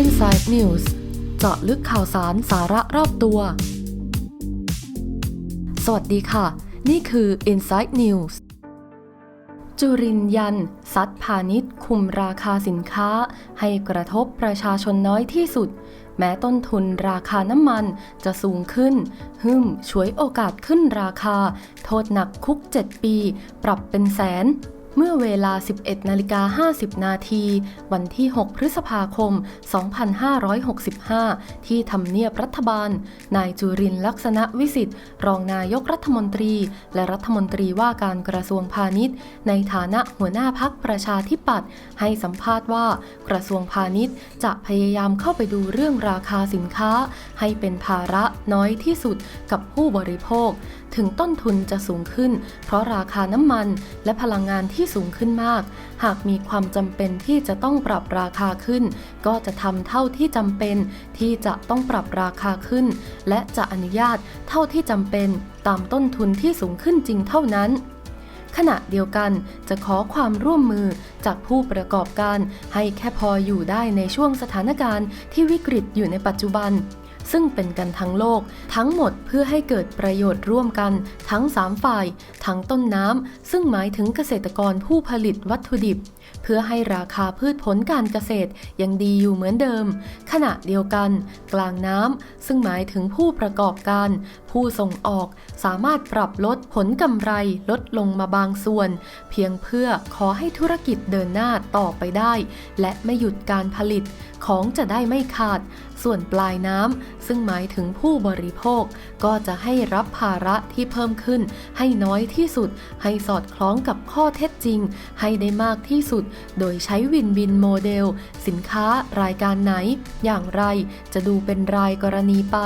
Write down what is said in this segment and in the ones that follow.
Inside News เจาะลึกข่าวสารสาระรอบตัว สวัสดีค่ะ นี่คือ Inside News จุรินยันซัดพาณิชย์คุมราคาสินค้า ให้กระทบประชาชนน้อยที่สุด แม้ต้นทุนราคาน้ำมันจะสูงขึ้น หึมช่วยโอกาสขึ้นราคา โทษหนักคุก 7 ปี ปรับเป็นแสน เมื่อเวลา 11นาฬิกา50 นาที วันที่ 6 พฤษภาคม 2565 ที่ทำเนียบรัฐบาล นายจุรินลักษณะวิสิทธิ์ รองนายกรัฐมนตรี และรัฐมนตรีว่าการกระทรวงพาณิชย์ ในฐานะหัวหน้าพักประชาธิปัตย์ให้สัมภาษณ์ว่ากระทรวงพาณิชย์ จะพยายามเข้าไปดูเรื่องราคาสินค้า ให้เป็นภาระน้อยที่สุดกับผู้บริโภค ถึงต้นทุนจะสูงขึ้น เพราะราคาน้ำมันและพลังงานที่ที่สูงขึ้นมาก หากมีความจำเป็นที่จะต้องปรับราคาขึ้น ก็จะทำเท่าที่จำเป็นที่จะต้องปรับราคาขึ้น และจะอนุญาตเท่าที่จำเป็นตามต้นทุนที่สูงขึ้นจริงเท่านั้นขณะเดียวกันจะขอความร่วมมือจากผู้ประกอบการให้แค่พออยู่ได้ในช่วงสถานการณ์ที่วิกฤตอยู่ในปัจจุบัน ซึ่งเป็นกันทั้งโลก ทั้งหมดเพื่อให้เกิดประโยชน์ร่วมกัน ทั้ง 3 ฝ่าย ทั้งต้นน้ำ ซึ่งหมายถึงเกษตรกรผู้ผลิตวัตถุดิบ เพื่อให้ราคาพืชผลการเกษตรยังดีอยู่เหมือนเดิม ขณะเดียวกัน กลางน้ำ ซึ่งหมายถึงผู้ประกอบการ ผู้ส่งออกสามารถปรับลดผลกำไรลดลงมาบางส่วน เพียงเพื่อขอให้ธุรกิจเดินหน้าต่อไปได้ และไม่หยุดการผลิตของจะได้ไม่ขาด ส่วนปลายน้ำซึ่งหมายถึงผู้บริโภค ก็จะให้รับภาระที่เพิ่มขึ้น ให้น้อยที่สุด ให้สอดคล้องกับข้อเท็จจริง ให้ได้มากที่สุด โดยใช้วินวินโมเดล สินค้ารายการไหน อย่างไรจะดูเป็นรายกรณีไป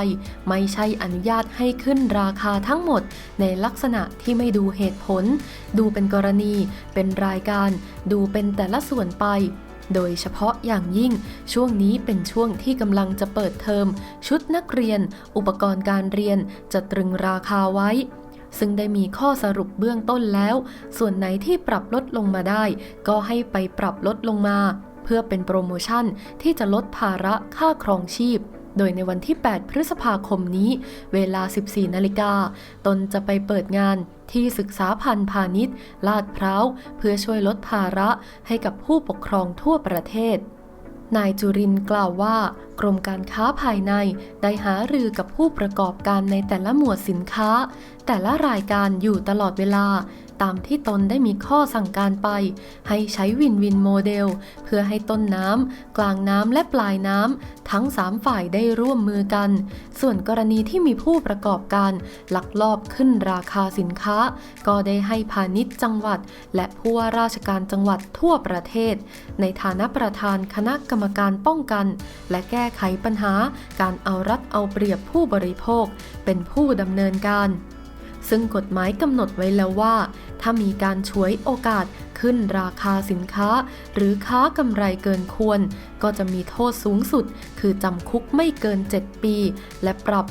ไม่ใช่อนุญาตให้ขึ้นราคาทั้งหมด ในลักษณะที่ไม่ดูเหตุผล ดูเป็นกรณี เป็นรายการ ดูเป็นแต่ละส่วนไป โดยเฉพาะอย่างยิ่งช่วงนี้เป็นช่วงที่กำลังจะเปิดเทอม ชุดนักเรียน อุปกรณ์การเรียนจะตรึงราคาไว้ ซึ่งได้มีข้อสรุปเบื้องต้นแล้ว ส่วนไหนที่ปรับลดลงมาได้ ก็ให้ไปปรับลดลงมา เพื่อเป็นโปรโมชั่นที่จะลดภาระค่าครองชีพ โดยในวันที่ 8 พฤษภาคมนี้ เวลา 14 นาฬิกา ตนจะไปเปิดงานที่ศึกษาพันธ์พาณิชย์ ลาดพร้าว เพื่อช่วยลดภาระให้กับผู้ปกครองทั่วประเทศนายจุรินกล่าวว่า กรมการค้าภายในได้หารือกับผู้ประกอบการในแต่ละหมวดสินค้า แต่ละรายการอยู่ตลอดเวลา ตามที่ตนได้มีข้อสั่งการไป ให้ใช้วินวินโมเดล เพื่อให้ต้นน้ำ กลางน้ำและปลายน้ำ ทั้ง 3 ฝ่ายได้ร่วมมือกัน ส่วนกรณีที่มีผู้ประกอบการลักลอบขึ้นราคาสินค้า ก็ได้ให้พาณิชย์จังหวัด และผู้ว่าราชการจังหวัดทั่วประเทศ ในฐานะประธานคณะกรรมการป้องกัน และแก้ไขปัญหาการเอารัดเอาเปรียบผู้บริโภค เป็นผู้ดำเนินการ ซึ่งกฎหมายกำหนดไว้แล้วว่า ถ้ามีการฉวยโอกาส ขึ้นราคาสินค้า หรือค้ากำไรเกินควร ก็จะมีโทษสูงสุด คือจำคุกไม่เกิน 7 ปี และปรับ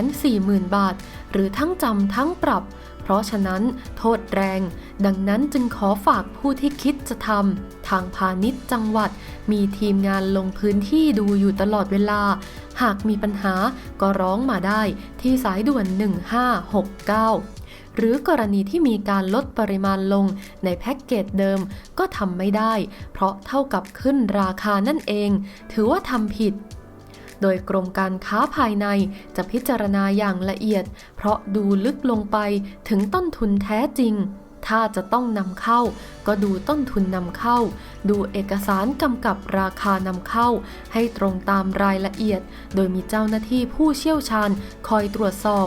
140,000 บาท หรือทั้งจำทั้งปรับ เพราะฉะนั้นโทษแรง ดังนั้นจึงขอฝากผู้ที่คิดจะทำทางพาณิชย์จังหวัด มีทีมงานลงพื้นที่ดูอยู่ตลอดเวลา หากมีปัญหาก็ร้องมาได้ที่สายด่วน 1569 หรือกรณีที่มีการลดปริมาณลงในแพ็กเกจเดิมก็ทำไม่ได้ เพราะเท่ากับขึ้นราคานั่นเอง ถือว่าทำผิดโดยกรมการค้าภายในจะพิจารณาอย่างละเอียด เพราะดูลึกลงไปถึงต้นทุนแท้จริง ถ้าจะต้องนำเข้า ก็ดูต้นทุนนำเข้า ดูเอกสารกำกับราคานำเข้า ให้ตรงตามรายละเอียด โดยมีเจ้าหน้าที่ผู้เชี่ยวชาญคอยตรวจสอบ